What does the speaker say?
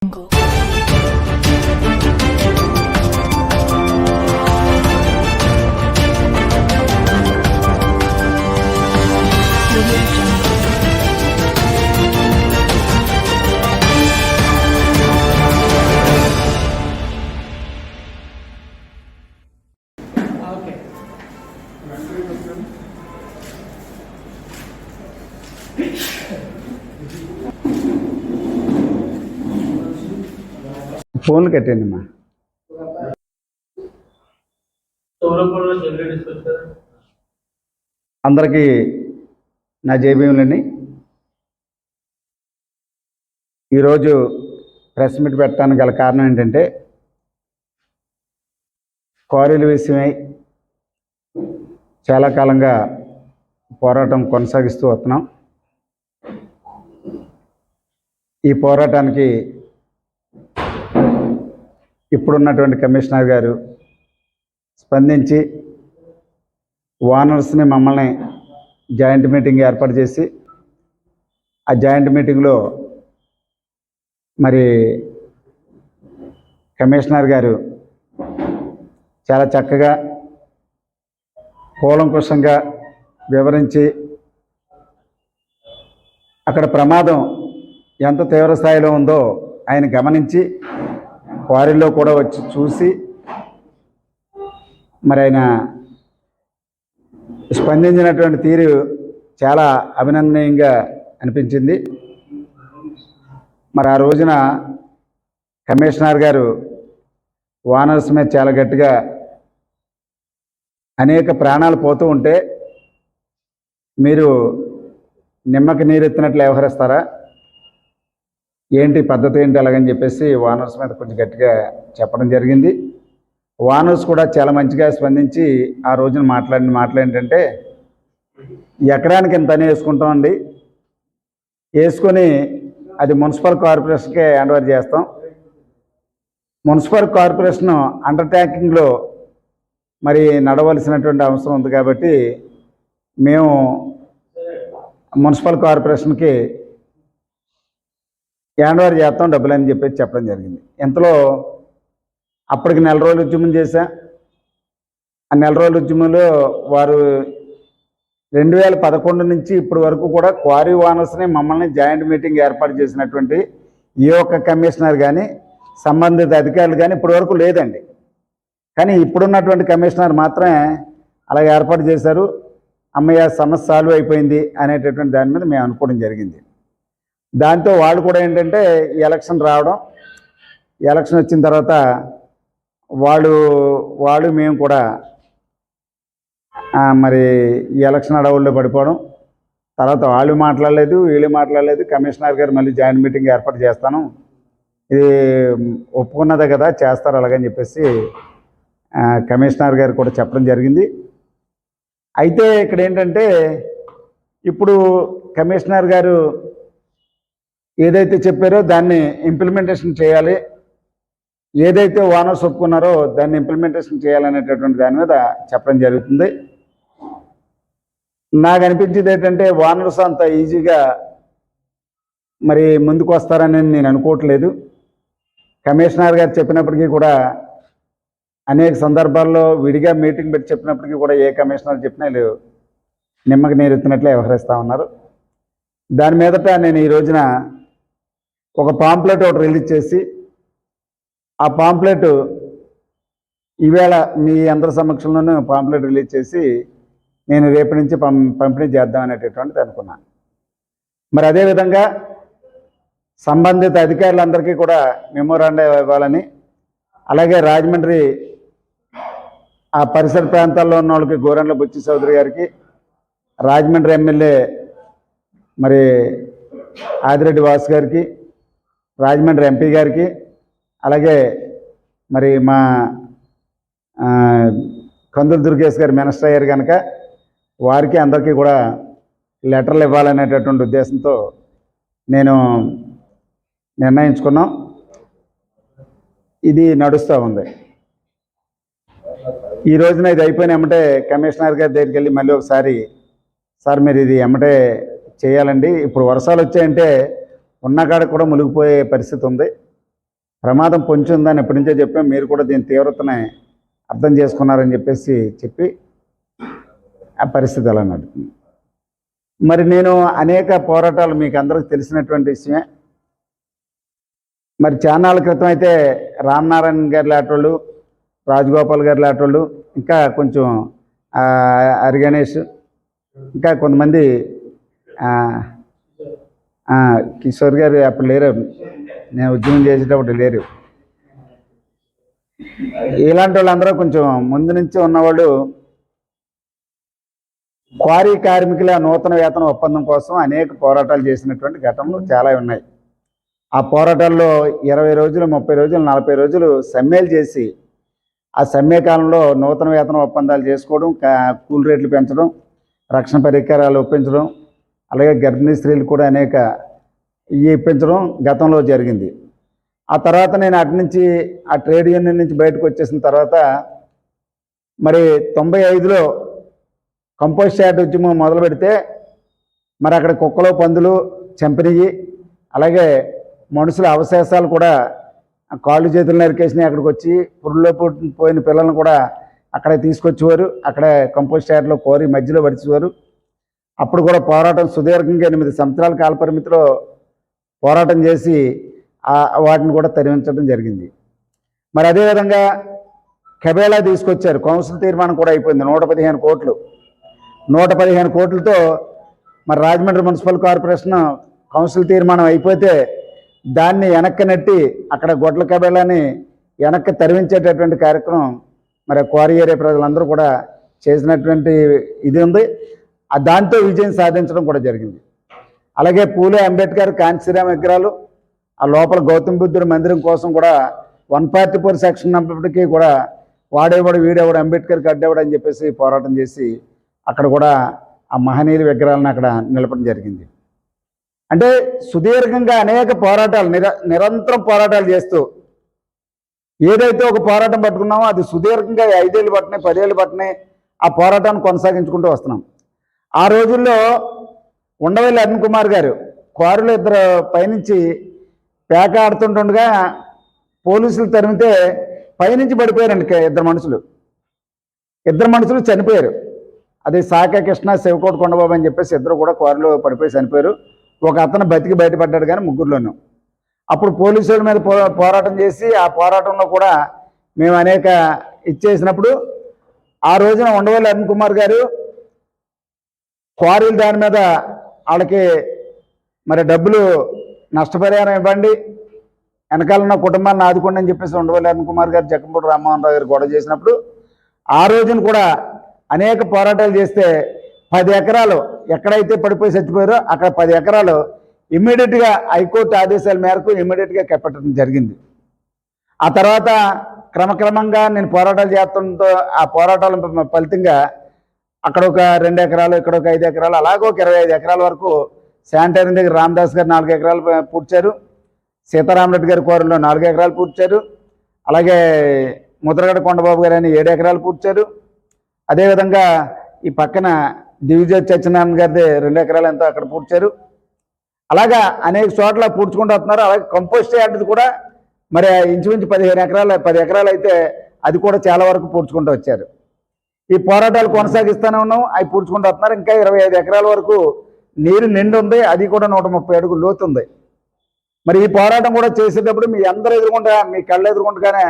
苹果 ఫోన్లు కట్టండి వచ్చారా అందరికీ నా జేబీఎంలని ఈరోజు ప్రెస్ మీట్ పెట్టడానికి గల కారణం ఏంటంటే క్వారీల విషయమై చాలా కాలంగా పోరాటం కొనసాగిస్తూ వస్తున్నాం. ఈ పోరాటానికి ఇప్పుడున్నటువంటి కమిషనర్ గారు స్పందించి ఓనర్స్ని మమ్మల్ని జాయింట్ మీటింగ్ ఏర్పాటు చేసి ఆ జాయింట్ మీటింగ్లో మరి కమిషనర్ గారు చాలా చక్కగా కూలంకుషంగా వివరించి అక్కడ ప్రమాదం ఎంత తీవ్ర స్థాయిలో ఉందో ఆయన గమనించి క్వారీలో కూడా వచ్చి చూసి మరి ఆయన స్పందించినటువంటి తీరు చాలా అభినందనీయంగా అనిపించింది. మరి ఆ రోజున కమిషనర్ గారు వానర్స్ మీద చాలా గట్టిగా అనేక ప్రాణాలు పోతూ ఉంటే మీరు నిమ్మకి నీరెత్తినట్లు వ్యవహరిస్తారా? ఏంటి పద్ధతి ఏంటి అలాగని చెప్పేసి వానర్స్ మీద కొంచెం గట్టిగా చెప్పడం జరిగింది. వానర్స్ కూడా చాలా మంచిగా స్పందించి ఆ రోజున మాట్లాడిన మాటలు ఏంటంటే ఎకరానికి ఇంతనే వేసుకుంటాం వేసుకుంటామండి వేసుకొని అది మున్సిపల్ కార్పొరేషన్కే హ్యాండ్ ఓవర్ చేస్తాం. మున్సిపల్ కార్పొరేషన్ అండర్టేకింగ్లో మరి నడవలసినటువంటి అవసరం ఉంది కాబట్టి మేము మున్సిపల్ కార్పొరేషన్కి హ్యాండ్ ఓవర్ చేస్తాం డబ్బులు అని చెప్పేసి చెప్పడం జరిగింది. ఇంతలో అప్పటికి నెల రోజులు ఉద్యమం చేశా. ఆ నెల రోజుల ఉద్యమంలో వారు రెండు వేల పదకొండు నుంచి ఇప్పటి వరకు కూడా క్వారీ ఓనర్స్ని మమ్మల్ని జాయింట్ మీటింగ్ ఏర్పాటు చేసినటువంటి ఏ ఒక్క కమిషనర్ కానీ సంబంధిత అధికారులు కానీ ఇప్పటి వరకు లేదండి. కానీ ఇప్పుడున్నటువంటి కమిషనర్ మాత్రమే అలా ఏర్పాటు చేశారు. అమ్మయ్య సమస్య సాల్వ్ అయిపోయింది అనేటటువంటి దాని మీద మేము అనుకోవడం జరిగింది. దాంతో వాళ్ళు కూడా ఏంటంటే ఎలక్షన్ రావడం ఎలక్షన్ వచ్చిన తర్వాత వాళ్ళు వాళ్ళు మేము కూడా మరి ఎలక్షన్ అడవుల్లో పడిపోవడం. తర్వాత వాళ్ళు మాట్లాడలేదు వీళ్ళు మాట్లాడలేదు కమిషనర్ గారు మళ్ళీ జాయింట్ మీటింగ్ ఏర్పాటు చేస్తాను. ఇది ఒప్పుకున్నదే కదా చేస్తారు అలాగని చెప్పేసి కమిషనర్ గారు కూడా చెప్పడం జరిగింది. అయితే ఇక్కడ ఏంటంటే ఇప్పుడు కమిషనర్ గారు ఏదైతే చెప్పారో దాన్ని ఇంప్లిమెంటేషన్ చేయాలి. ఏదైతే ఓనర్స్ ఒప్పుకున్నారో దాన్ని ఇంప్లిమెంటేషన్ చేయాలనేటటువంటి దాని మీద చెప్పడం జరుగుతుంది. నాకు అనిపించేది ఏంటంటే ఓనర్స్ అంత ఈజీగా మరి ముందుకు వస్తారని నేను అనుకోవట్లేదు. కమిషనర్ గారు చెప్పినప్పటికీ కూడా అనేక సందర్భాల్లో విడిగా మీటింగ్ పెట్టి చెప్పినప్పటికీ కూడా ఏ కమిషనర్ చెప్పినా వీళ్ళు నిమ్మకి నీరు ఎత్తినట్లే వ్యవహరిస్తూ ఉన్నారు. దాని మీదట నేను ఈ రోజున ఒక పాంప్లెట్ ఒకటి రిలీజ్ చేసి ఆ పాంప్లెట్ ఈవేళ మీ అందరి సమక్షంలోనే పాంప్లెట్ రిలీజ్ చేసి నేను రేపు నుంచి పం పంపిణీ చేద్దాం అనేటటువంటిది అనుకున్నాను. మరి అదేవిధంగా సంబంధిత అధికారులందరికీ కూడా మెమోరాండా ఇవ్వాలని అలాగే రాజమండ్రి ఆ పరిసర ప్రాంతాల్లో ఉన్న వాళ్ళకి గోరంట్ల బుచ్చి చౌదరి గారికి రాజమండ్రి ఎమ్మెల్యే మరి ఆదిరెడ్డి వాసు గారికి రాజమండ్రి ఎంపీ గారికి అలాగే మరి మా కందుల కందులు దుర్గేష్ గారు మినిస్టర్ అయ్యారు కనుక వారికి అందరికీ కూడా లెటర్లు ఇవ్వాలనేటటువంటి ఉద్దేశంతో నేను నిర్ణయించుకున్నాం. ఇది నడుస్తూ ఉంది. ఈ రోజున ఇది అయిపోయిన ఎమ్మటే కమిషనర్ గారి దగ్గరికి వెళ్ళి మళ్ళీ ఒకసారి సార్ మీరు ఇది ఎమ్మటే చేయాలండి. ఇప్పుడు వర్షాలు వచ్చాయంటే ఉన్న కాడ కూడా మునిగిపోయే పరిస్థితి ఉంది. ప్రమాదం పొంచి ఉందని ఎప్పటి నుంచో చెప్పాం. మీరు కూడా దీని తీవ్రతని అర్థం చేసుకున్నారని చెప్పేసి చెప్పి ఆ పరిస్థితి అలా నడుతుంది? మరి నేను అనేక పోరాటాలు మీకు అందరికీ తెలిసినటువంటి విషయమే. మరి చాన్నాళ్ళ క్రితం అయితే రామనారాయణ గారి లాంటి రాజగోపాల్ గారి లాంటి ఇంకా కొంచెం ఆ, హరి ఇంకా కొంతమంది కిషోర్ గారు అప్పుడు లేరు. నేను ఉద్యమం చేసేటప్పుడు లేరు. ఇలాంటి వాళ్ళందరూ కొంచెం ముందు నుంచి ఉన్నవాళ్ళు క్వారీ కార్మికుల నూతన వేతన ఒప్పందం కోసం అనేక పోరాటాలు చేసినటువంటి ఘటనలు చాలా ఉన్నాయి. ఆ పోరాటాల్లో ఇరవై రోజులు ముప్పై రోజులు నలభై రోజులు సమ్మెలు చేసి ఆ సమ్మె కాలంలో నూతన వేతన ఒప్పందాలు చేసుకోవడం కూల్ రేట్లు పెంచడం రక్షణ పరికరాలు ఒప్పించడం అలాగే గర్భిణీ స్త్రీలు కూడా అనేక ఇప్పించడం గతంలో జరిగింది. ఆ తర్వాత నేను అటు నుంచి ఆ ట్రేడ్ యూనియన్ నుంచి బయటకు వచ్చేసిన తర్వాత మరి తొంభై ఐదులో కంపోస్ట్ యార్డ్ ఉద్యమం మొదలు పెడితే మరి అక్కడ కుక్కలు పందులు చంపినవి అలాగే మనుషుల అవశేషాలు కూడా కాళ్ళు చేతులు నరికేసినాయి అక్కడికి వచ్చి. పురుల్లో పోయిన పిల్లల్ని కూడా అక్కడే తీసుకొచ్చేవారు. అక్కడే కంపోస్ట్ యార్డ్లో కోరి మధ్యలో పడిచేవారు అప్పుడు కూడా పోరాటం సుదీర్ఘంగా ఎనిమిది సంవత్సరాల కాలపరిమితిలో పోరాటం చేసి వాటిని కూడా తరిమించడం జరిగింది. మరి అదేవిధంగా కబేలా తీసుకొచ్చారు. కౌన్సిల్ తీర్మానం కూడా అయిపోయింది. నూట పదిహేను కోట్లు. నూట పదిహేను కోట్లతో మరి రాజమండ్రి మున్సిపల్ కార్పొరేషన్ కౌన్సిల్ తీర్మానం అయిపోతే దాన్ని వెనక్కి నెట్టి అక్కడ గొడ్ల కబేలాని వెనక్కి తరిమించేటటువంటి కార్యక్రమం మరి క్వారీ ఏరియా ప్రజలందరూ కూడా చేసినటువంటి ఇది ఉంది. దాంతో విజయం సాధించడం కూడా జరిగింది. అలాగే పూలే అంబేద్కర్ కాంచీరామ్ విగ్రహాలు ఆ లోపల గౌతమ బుద్ధుడి మందిరం కోసం కూడా వన్ ఫార్టీ ఫోర్ సెక్షన్ ఉన్నప్పటికీ కూడా వాడేవాడు వీడేవాడు అంబేద్కర్కి అడ్డేవాడు అని చెప్పేసి పోరాటం చేసి అక్కడ కూడా ఆ మహనీయుల విగ్రహాలను అక్కడ నిలపడం జరిగింది. అంటే సుదీర్ఘంగా అనేక పోరాటాలు నిర నిరంతరం పోరాటాలు చేస్తూ ఏదైతే ఒక పోరాటం పట్టుకున్నామో అది సుదీర్ఘంగా ఐదేళ్ళు పట్టినాయి పదేళ్ళు పట్టినాయి ఆ పోరాటాన్ని కొనసాగించుకుంటూ వస్తున్నాం. ఆ రోజుల్లో ఉండవల్లి అరుణ్ కుమార్ గారు క్వారీలో ఇద్దరు పైనుంచి పేక ఆడుతుంటుండగా పోలీసులు తరిమితే పైనుంచి పడిపోయారండి ఇద్దరు మనుషులు. ఇద్దరు మనుషులు చనిపోయారు. అది సాక కృష్ణ శివకోటి కొండబాబు అని చెప్పేసి ఇద్దరు కూడా కారులో పడిపోయి చనిపోయారు. ఒక అతను బతికి బయటపడ్డాడు కానీ ముగ్గురులోనూ. అప్పుడు పోలీసుల మీద పోరాటం చేసి ఆ పోరాటంలో కూడా మేము అనేక ఇచ్చేసినప్పుడు ఆ రోజున ఉండవల్లి అరుణ్ కుమార్ గారు క్వారీలు దాని మీద వాళ్ళకి మరి డబ్బులు నష్టపరిహారం ఇవ్వండి. వెనకాల ఉన్న కుటుంబాన్ని ఆదుకోండి అని చెప్పేసి ఉండవల్లి కుమార్ గారు జక్కంపూడి రామ్మోహన్ రావు గారు గొడవ చేసినప్పుడు ఆ రోజున కూడా అనేక పోరాటాలు చేస్తే పది ఎకరాలు ఎక్కడైతే పడిపోయి చచ్చిపోయారో అక్కడ పది ఎకరాలు ఇమ్మీడియట్గా హైకోర్టు ఆదేశాల మేరకు ఇమ్మీడియట్గా కప్పెట్టడం జరిగింది. ఆ తర్వాత క్రమక్రమంగా నేను పోరాటాలు చేస్తుండటంతో ఆ పోరాటాల ఫలితంగా అక్కడ ఒక రెండు ఎకరాలు ఇక్కడ ఒక ఐదు ఎకరాలు అలాగే ఒక ఇరవై ఐదు ఎకరాల వరకు శానిటైజర్ దగ్గర రామదాస్ గారు నాలుగు ఎకరాలు పూడ్చారు. సీతారామరెడ్డి గారి కోరంలో నాలుగు ఎకరాలు పూడ్చారు. అలాగే ముద్రగడ కొండబాబు గారు అని ఏడు ఎకరాలు పూడ్చారు. అదేవిధంగా ఈ పక్కన దివిజయ్ సత్యనారాయణ గారిది రెండు ఎకరాలు ఎంతో అక్కడ పూడ్చారు. అలాగా అనేక చోట్ల పూడ్చుకుంటూ వస్తున్నారు. అలాగే కంపోస్ట్ యార్డ్ది కూడా మరి ఇంచుమించు పదిహేను ఎకరాలు పది ఎకరాలు అయితే అది కూడా చాలా వరకు పూడ్చుకుంటూ వచ్చారు. ఈ పోరాటాలు కొనసాగిస్తూనే ఉన్నాం. అవి పూడ్చుకుంటూ వస్తున్నారు. ఇంకా ఇరవై ఐదు ఎకరాల వరకు నీరు నిండు ఉంది. అది కూడా నూట ముప్పై అడుగులు లోతుంది మరి ఈ పోరాటం కూడా చేసేటప్పుడు మీ అందరు ఎదుర్కొంటా మీ కళ్ళు ఎదుర్కొంటగానే